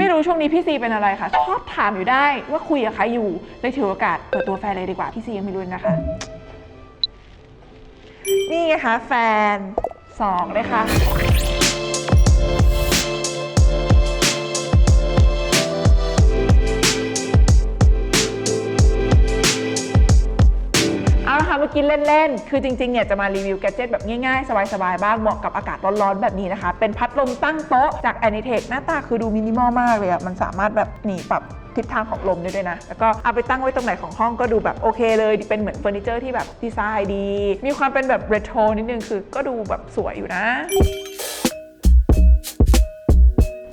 ไม่รู้ช่วงนี้พี่ซีเป็นอะไรค่ะชอบถามอยู่ได้ว่าคุยกับใครอยู่เลยถือโอกาสเปิดตัวแฟนเลยดีกว่าพี่ซียังไม่รู้นะคะ นี่ไงคะแฟนสองเลยค่ะากินเล่นๆ คือจริงๆ เนี่ยจะมารีวิวแกดเจิตแบบง่ายๆ สบายๆ บ้าง เหมาะกับอากาศร้อนๆ แบบนี้นะคะ เป็นพัดลมตั้งโต๊ะจาก a n i t e c หน้าตาคือดูมินิมอลมากเลยอะมันสามารถแบบหนีปรับทิศทางของลมได้ด้วยนะ แล้วก็เอาไปตั้งไว้ตรงไหนของห้องก็ดูแบบโอเคเลย เป็นเหมือนเฟอร์นิเจอร์ที่แบบดีไซน์ดี มีความเป็นแบบเรโทรนิดนึง คือก็ดูแบบสวยอยู่นะ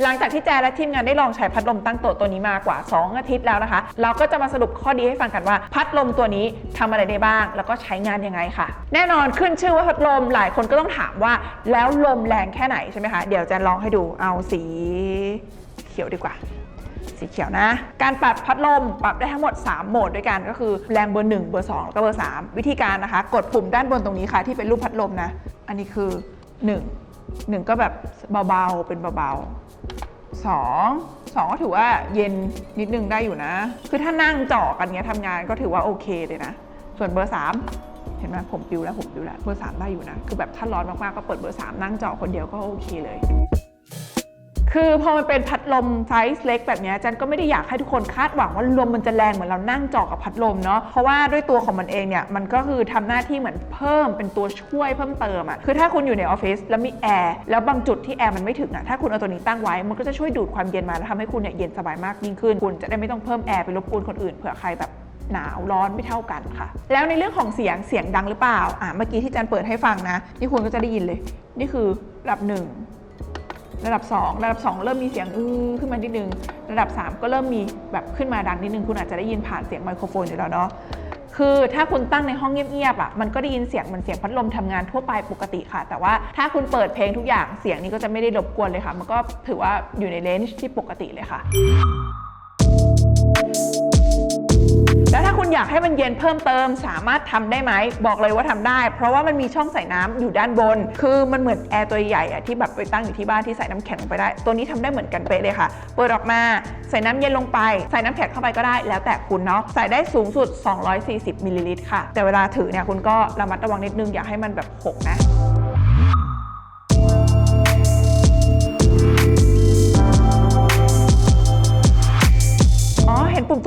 ลังจากที่แจและทีมงานได้ลองใช้พัดลมตั้งโต๊ะตัวนี้มากว่า 2 อาทิตย์แล้วนะคะ เราก็จะมาสรุปข้อดีให้ฟังกันว่า พัดลมตัวนี้ทำอะไรได้บ้าง แล้วก็ใช้งานยังไงค่ะ แน่นอนขึ้นชื่อว่าพัดลมหลายคนก็ต้องถามว่า แล้วลมแรงแค่ไหนใช่ไหมคะเดี๋ยวแจลองให้ดูเอาสีเขียวดีกว่าสีเขียวนะ การปรับพัดลมปรับได้ทั้งหมด 3 โหมดด้วยกันก็คือแรงเบอร์ 1 เบอร์ 2 แล้วก็เบอร์ 3 วิธีการนะคะ กดปุ่มด้านบนตรงนี้ค่ะ ที่เป็นรูปพัดลมนะ อันนี้คือ 1 1 ก็แบบเบาๆ เป็นเบาๆ สองสองก็ถือว่าเย็นนิดนึงได้อยู่นะ คือถ้านั่งเจาะกันเงี้ยทำงานก็ถือว่าโอเคเลยนะ ส่วนเบอร์สามเห็นไหมผมปิวแล้วผมปิวแล้วเบอร์สามได้อยู่นะ คือแบบถ้าร้อนมากๆก็เปิดเบอร์สามนั่งเจาะคนเดียวก็โอเคเลย คือพอมันเป็นพัดลมไซส์เล็กแบบนี้จันก็ไม่ได้อยากให้ทุกคนคาดหวังว่าลมมันจะแรงเหมือนเรานั่งเจาะกับพัดลมเนาะเพราะว่าด้วยตัวของมันเองเนี่ยมันก็คือทำหน้าที่เหมือนเพิ่มเป็นตัวช่วยเพิ่มเติมอะคือถ้าคุณอยู่ในออฟฟิศแล้วมีแอร์แล้วบางจุดที่แอร์มันไม่ถึงอะถ้าคุณเอาตัวนี้ตั้งไว้มันก็จะช่วยดูดความเย็นมาแล้วทำให้คุณเนี่ยเย็นสบายมากยิ่งขึ้นคุณจะได้ไม่ต้องเพิ่มแอร์ไปรบกวนคนอื่นเผื่อใครแบบหนาวร้อนไม่เท่ากันค่ะ แล้วในเรื่องของเสียงเสียงดังหรือเปล่าอะเมื่อกี้ที่จันเปิดให้ฟังนะ นี่คุณก็จะได้ยินเลย นี่คือระดับหนึ่ง ระดับ 2 ระดับ 2 เริ่มมีเสียงอื้อขึ้นมานิดนึง ระดับ 3 ก็เริ่มมีแบบขึ้นมาดังนิดนึง คุณอาจจะได้ยินผ่านเสียงไมโครโฟนอยู่แล้วเนาะคือถ้าคุณตั้งในห้องเงียบๆอะมันก็ได้ยินเสียงเหมือนเสียงพัดลมทำงานทั่วไปปกติค่ะ แต่ว่าถ้าคุณเปิดเพลงทุกอย่างเสียงนี้ก็จะไม่ได้รบกวนเลยค่ะ มันก็ถือว่าอยู่ในเลนจ์ที่ปกติเลยค่ะ คุณอยากให้มันเย็นเพิ่มเติม สามารถทำได้ไหม บอกเลยว่าทำได้ เพราะว่ามันมีช่องใส่น้ำอยู่ด้านบน คือมันเหมือนแอร์ตัวใหญ่อะที่แบบไปตั้งอยู่ที่บ้านที่ใส่น้ำแข็งลงไปได้ ตัวนี้ทำได้เหมือนกันเป๊ะเลยค่ะ เปิดออกมาใส่น้ำเย็นลงไป ใส่น้ำแข็งเข้าไปก็ได้ แล้วแต่คุณเนาะ ใส่ได้สูงสุด 240มิลลิลิตรค่ะ แต่เวลาถือเนี่ยคุณก็ระมัดระวังนิดนึงอย่าให้มันแบบหกนะ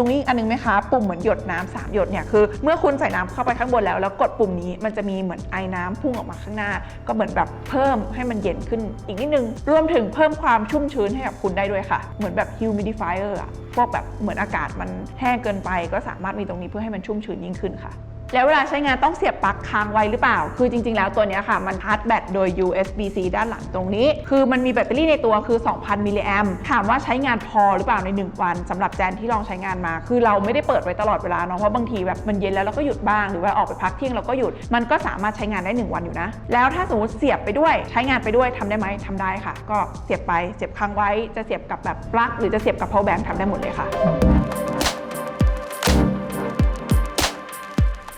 ตรงนี้อันนึงไหมคะ ปุ่มเหมือนหยดน้ำสามหยดเนี่ยคือเมื่อคุณใส่น้ำเข้าไปข้างบนแล้ว แล้วกดปุ่มนี้มันจะมีเหมือนไอ้น้ำพุ่งออกมาข้างหน้า ก็เหมือนแบบเพิ่มให้มันเย็นขึ้นอีกนิดนึง รวมถึงเพิ่มความชุ่มชื้นให้กับคุณได้ด้วยค่ะ เหมือนแบบ humidifier อะพวกแบบเหมือนอากาศมันแห้งเกินไป ก็สามารถมีตรงนี้เพื่อให้มันชุ่มชื้นยิ่งขึ้นค่ะ แล้วเวลาใช้งานต้องเสียบปลั๊กค้างไว้หรือเปล่า คือจริง ๆ แล้วตัวนี้ค่ะ มันชาร์จแบตโดย USB-C ด้านหลังตรงนี้ คือมันมีแบตเตอรี่ในตัวคือ 2,000 มิลลิแอมถามว่าใช้งานพอหรือเปล่าใน 1 วันสำหรับแจนที่ลองใช้งานมา คือเราไม่ได้เปิดไว้ตลอดเวลาเนาะเพราะบางทีแบบมันเย็นแล้วเราก็หยุดบ้างหรือว่าออกไปพักเที่ยงเราก็หยุดมันก็สามารถใช้งานได้ 1 วันอยู่นะ แล้วถ้าสมมติเสียบไปด้วยใช้งานไปด้วยทำได้ไหมทำได้ค่ะ ก็เสียบไปเสียบค้างไว้จะเสียบกับแบบปลั๊กหรือจะเสียบกับ power bank ทำได้หมดเลยค่ะ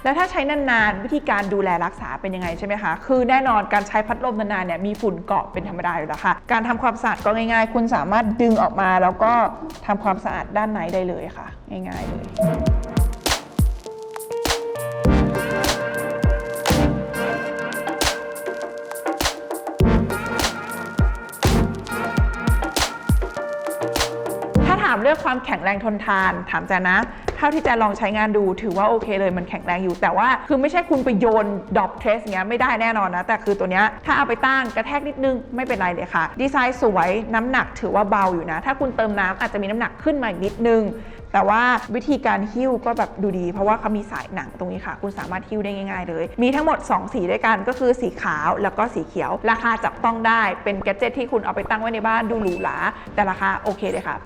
แล้วถ้าใช้นานๆ วิธีการดูแลรักษาเป็นยังไงใช่ไหมคะ คือแน่นอนการใช้พัดลมนานๆเนี่ยมีฝุ่นเกาะเป็นธรรมดาอยู่แล้วค่ะ การทำความสะอาดก็ง่ายๆ คุณสามารถดึงออกมาแล้วก็ทำความสะอาดด้านในได้เลยค่ะ ง่ายๆเลยถ้าถามเรื่องความแข็งแรงทนทาน ถามแจนนะ ท่าที่แจะลองใช้งานดูถือว่าโอเคเลยมันแข็งแรงอยู่ แต่ว่าคือไม่ใช่คุณไปโยนดอปเทรสเงี้ยไม่ได้แน่นอนนะ แต่คือตัวเนี้ยถ้าเอาไปตั้งกระแทกนิดนึงไม่เป็นไรเลยค่ะ ดีไซน์สวยน้ำหนักถือว่าเบาอยู่นะ ถ้าคุณเติมน้ำอาจจะมีน้ำหนักขึ้นมาอีกนิดนึง แต่ว่าวิธีการหิ้วก็แบบดูดี เพราะว่าเขามีสายหนังตรงนี้ค่ะ คุณสามารถหิ้วได้ง่ายๆเลย มีทั้งหมด 2 สีด้วยกันก็คือสีขาวแล้วก็สีเขียว ราคาจับต้องได้เป็นแกดเจิตที่คุณเอาไปตั้งไว้ในบ้านดูหรูหราแต่ราคาโอเคเลยค่ะ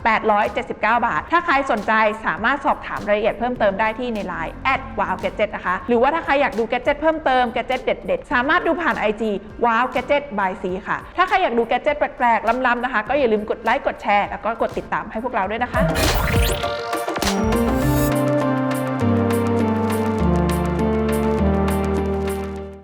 879 บาท ถ้าใครสนใจสามารถสอบถามรายละเอียดเพิ่มเติมได้ที่ใน Line แอดว้าวแกจิตนะคะหรือว่าถ้าใครอยากดูแกดเจิตเพิ่มเติมแกดเจิตเด็ดๆ สามารถดูผ่าน IG ว้าวแกจิต by C ค่ะ ถ้าใครอยากดูแกดเจิตแปลกๆล้ำๆนะคะ ก็อย่าลืมกดไลค์กดแชร์แล้วก็กดติดตามให้พวกเราด้วยนะคะ Bye.